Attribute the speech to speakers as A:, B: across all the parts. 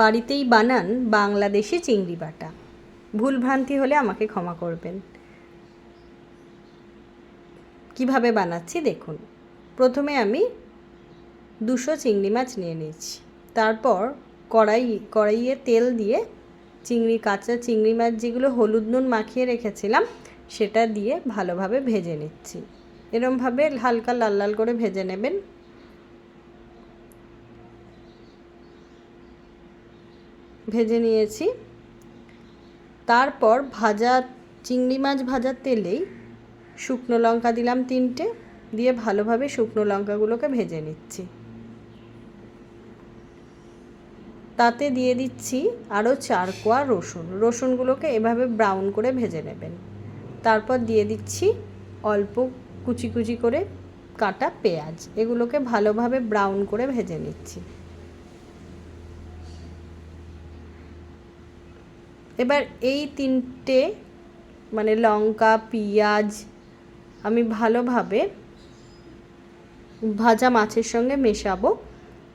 A: বাড়িতেই বানান বাংলাদেশি চিংড়ি বাটা। ভুলভ্রান্তি হলে আমাকে ক্ষমা করবেন। কীভাবে বানাচ্ছি দেখুন। প্রথমে আমি দুশো চিংড়ি মাছ নিয়ে নিচ্ছি তারপর কড়াই, কড়াইয়ে তেল দিয়ে চিংড়ি, কাঁচা চিংড়ি মাছ যেগুলো হলুদ নুন মাখিয়ে রেখেছিলাম, সেটা দিয়ে ভালোভাবে ভেজে নিচ্ছি। এরমভাবে হালকা লাল লাল করে ভেজে নেবেন। ভেজে নিয়েছি। তারপর ভাজা চিংড়ি মাছ ভাজার তেলেই শুকনো লঙ্কা দিলাম তিনটে, দিয়ে ভালোভাবে শুকনো লঙ্কাগুলোকে ভেজে নিচ্ছি। তাতে দিয়ে দিচ্ছি আরও চার কোয়া রসুন। রসুনগুলোকে এভাবে ব্রাউন করে ভেজে নেবেন। তারপর দিয়ে দিচ্ছি অল্প কুচি কুচি করে কাটা পেঁয়াজ। এগুলোকে ভালোভাবে ব্রাউন করে ভেজে নিচ্ছি। এবার এই তিনটে মানে লঙ্কা, পেঁয়াজ, আমি ভালোভাবে ভাজা মাছের সঙ্গে মেশাবো।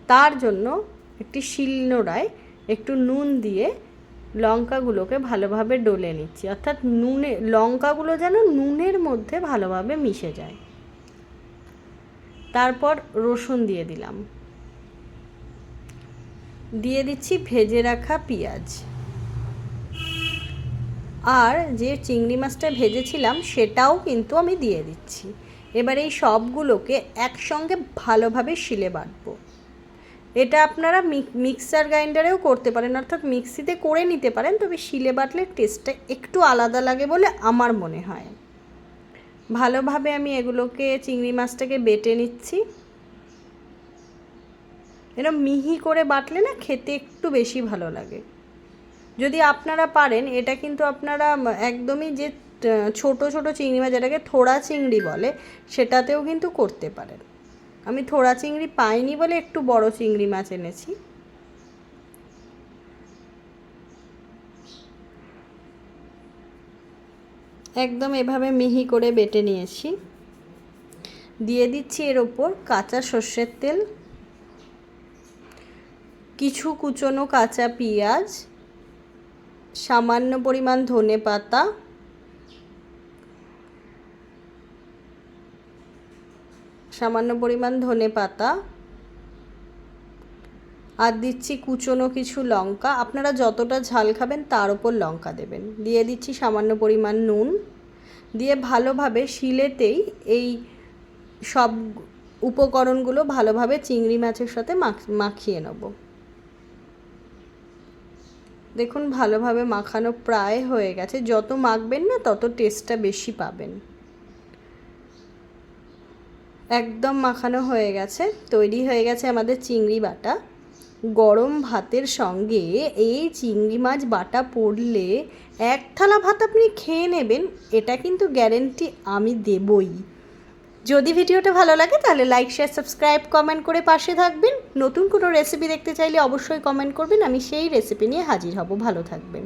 A: তার জন্য একটি শিলনোড়ায় একটু নুন দিয়ে লঙ্কাগুলোকে ভালোভাবে ডলে নিচ্ছি। অর্থাৎ নুনে, লঙ্কাগুলো যেন নুনের মধ্যে ভালোভাবে মিশে যায়। তারপর রসুন দিয়ে দিলাম। দিয়ে দিচ্ছি ভেজে রাখা পেঁয়াজ। আর যে চিংড়ি মাছটা ভেজেছিলাম সেটাও কিন্তু আমি দিয়ে দিচ্ছি। এবার এই সবগুলোকে একসঙ্গে ভালোভাবে শিলে বাটবো। এটা আপনারা মিক্সার গ্রাইন্ডারেও করতে পারেন, অর্থাৎ মিক্সিতে করে নিতে পারেন, তবে শিলে বাটলে টেস্টটা একটু আলাদা লাগে বলে আমার মনে হয়। ভালোভাবে আমি এগুলোকে, চিংড়ি মাছটাকে বেটে নিচ্ছি। এরকম মিহি করে বাটলে না খেতে একটু বেশি ভালো লাগে। যদি আপনারা পারেন, এটা কিন্তু আপনারা একদমই যে ছোট ছোট চিংড়ি মাছ যেটাকে থোড়া চিংড়ি বলে, সেটাতেও কিন্তু করতে পারেন। আমি থোড়া চিংড়ি পাইনি বলে একটু বড় চিংড়ি মাছ এনেছি। একদম এভাবে মিহি করে বেটে নিয়েছি। দিয়ে দিচ্ছি এর ওপর কাঁচা সর্ষের তেল, কিছু কুচনো কাঁচা পেঁয়াজ সামান্য পরিমাণ ধনে পাতা, সামান্য পরিমাণ ধনে পাতা, আর দিচ্ছি কুচনো কিছু লঙ্কা। আপনারা যতটা ঝাল খাবেন তার উপর লঙ্কা দেবেন। দিয়ে দিচ্ছি সামান্য পরিমাণ নুন। দিয়ে ভালোভাবে শিলেতেই এই সব উপকরণগুলো ভালোভাবে চিংড়ি মাছের সাথে মাখিয়ে নেব। দেখুন, ভালোভাবে মাখানো প্রায় হয়ে গেছে। যত মাখবেন না, তত টেস্টটা বেশি পাবেন। একদম মাখানো হয়ে গেছে। তৈরি হয়ে গেছে আমাদের চিংড়ি বাটা। গরম ভাতের সঙ্গে এই চিংড়ি মাছ বাটা পড়লে এক থালা ভাত আপনি খেয়ে নেবেন, এটা কিন্তু গ্যারেন্টি আমি দেবই। যদি ভিডিওটা ভালো লাগে, তাহলে লাইক শেয়ার সাবস্ক্রাইব কমেন্ট করে পাশে থাকবেন। নতুন কোনো রেসিপি দেখতে চাইলে অবশ্যই কমেন্ট করবেন, আমি সেই রেসিপি নিয়ে হাজির হব। ভালো থাকবেন।